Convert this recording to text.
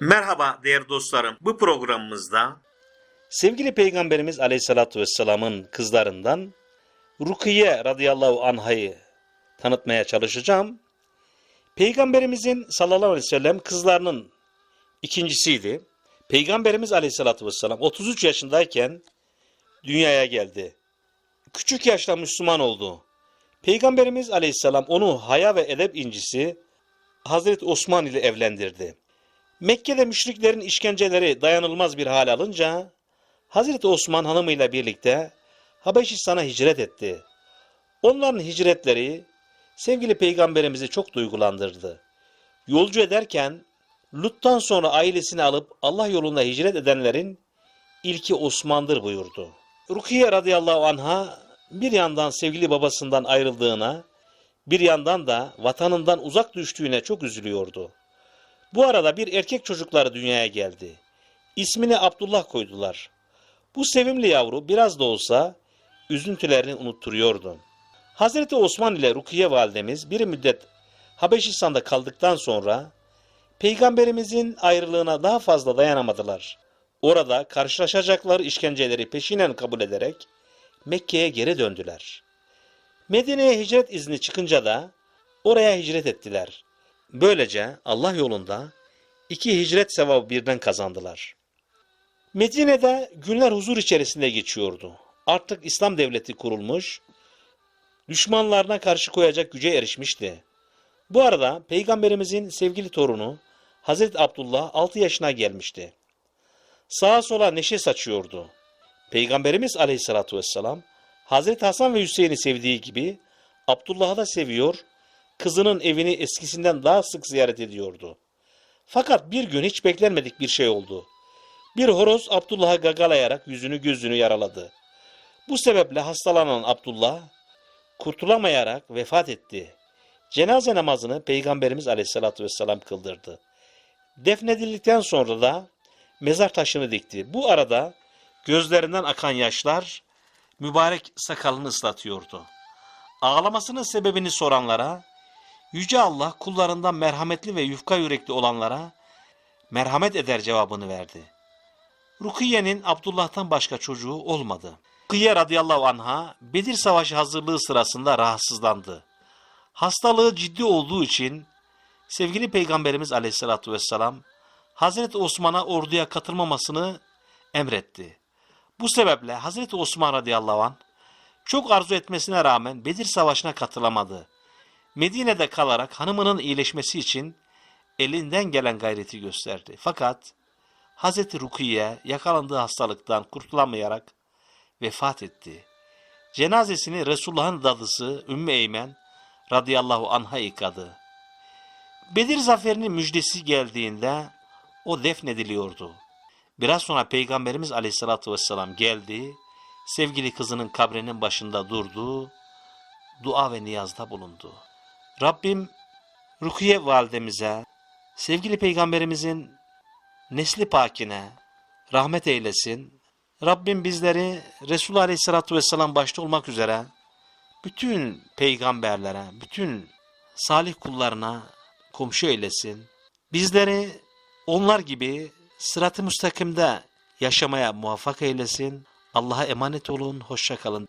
Merhaba değerli dostlarım. Bu programımızda sevgili Peygamberimiz Aleyhisselatü Vesselam'ın kızlarından Rukiye radıyallahu anhayı tanıtmaya çalışacağım. Peygamberimizin sallallahu aleyhi ve sellem kızlarının ikincisiydi. Peygamberimiz Aleyhisselatü Vesselam 33 yaşındayken dünyaya geldi. Küçük yaşta Müslüman oldu. Peygamberimiz Aleyhisselam onu haya ve edep incisi Hazreti Osman ile evlendirdi. Mekke'de müşriklerin işkenceleri dayanılmaz bir hal alınca Hazreti Osman hanımıyla birlikte Habeşistan'a hicret etti. Onların hicretleri sevgili peygamberimizi çok duygulandırdı. Yolcu ederken Lut'tan sonra ailesini alıp Allah yolunda hicret edenlerin ilki Osman'dır buyurdu. Rukiye radıyallahu anha bir yandan sevgili babasından ayrıldığına, bir yandan da vatanından uzak düştüğüne çok üzülüyordu. Bu arada bir erkek çocukları dünyaya geldi. İsmini Abdullah koydular. Bu sevimli yavru biraz da olsa üzüntülerini unutturuyordu. Hazreti Osman ile Rukiye validemiz bir müddet Habeşistan'da kaldıktan sonra Peygamberimizin ayrılığına daha fazla dayanamadılar. Orada karşılaşacakları işkenceleri peşinen kabul ederek Mekke'ye geri döndüler. Medine'ye hicret izni çıkınca da oraya hicret ettiler. Böylece Allah yolunda iki hicret sevabı birden kazandılar. Medine'de günler huzur içerisinde geçiyordu. Artık İslam devleti kurulmuş, düşmanlarına karşı koyacak güce erişmişti. Bu arada Peygamberimizin sevgili torunu Hazreti Abdullah 6 yaşına gelmişti. Sağa sola neşe saçıyordu. Peygamberimiz aleyhissalatu vesselam Hazreti Hasan ve Hüseyin'i sevdiği gibi Abdullah'ı da seviyor, kızının evini eskisinden daha sık ziyaret ediyordu. Fakat bir gün hiç beklenmedik bir şey oldu. Bir horoz Abdullah'ı gagalayarak yüzünü gözünü yaraladı. Bu sebeple hastalanan Abdullah kurtulamayarak vefat etti. Cenaze namazını Peygamberimiz aleyhissalatü vesselam kıldırdı. Defnedildikten sonra da mezar taşını dikti. Bu arada gözlerinden akan yaşlar mübarek sakalını ıslatıyordu. Ağlamasının sebebini soranlara, Yüce Allah kullarından merhametli ve yufka yürekli olanlara merhamet eder cevabını verdi. Rukiye'nin Abdullah'tan başka çocuğu olmadı. Rukiye radıyallahu anha Bedir Savaşı hazırlığı sırasında rahatsızlandı. Hastalığı ciddi olduğu için sevgili Peygamberimiz aleyhissalatü vesselam Hazreti Osman'a orduya katılmamasını emretti. Bu sebeple Hazreti Osman radıyallahu anh çok arzu etmesine rağmen Bedir Savaşı'na katılamadı. Medine'de kalarak hanımının iyileşmesi için elinden gelen gayreti gösterdi. Fakat Hazreti Rukiye yakalandığı hastalıktan kurtulamayarak vefat etti. Cenazesini Resulullah'ın dadısı Ümmü Eymen radıyallahu anha yıkadı. Bedir zaferinin müjdesi geldiğinde o defnediliyordu. Biraz sonra Peygamberimiz aleyhissalatü vesselam geldi, sevgili kızının kabrinin başında durdu, dua ve niyazda bulundu. Rabbim Rukiye validemize, sevgili Peygamberimizin nesli pakine rahmet eylesin. Rabbim bizleri Resulullah aleyhissalatü vesselam başta olmak üzere bütün peygamberlere, bütün salih kullarına komşu eylesin. Bizleri onlar gibi sırat-ı müstakimde yaşamaya muvaffak eylesin. Allah'a emanet olun, hoşça kalın.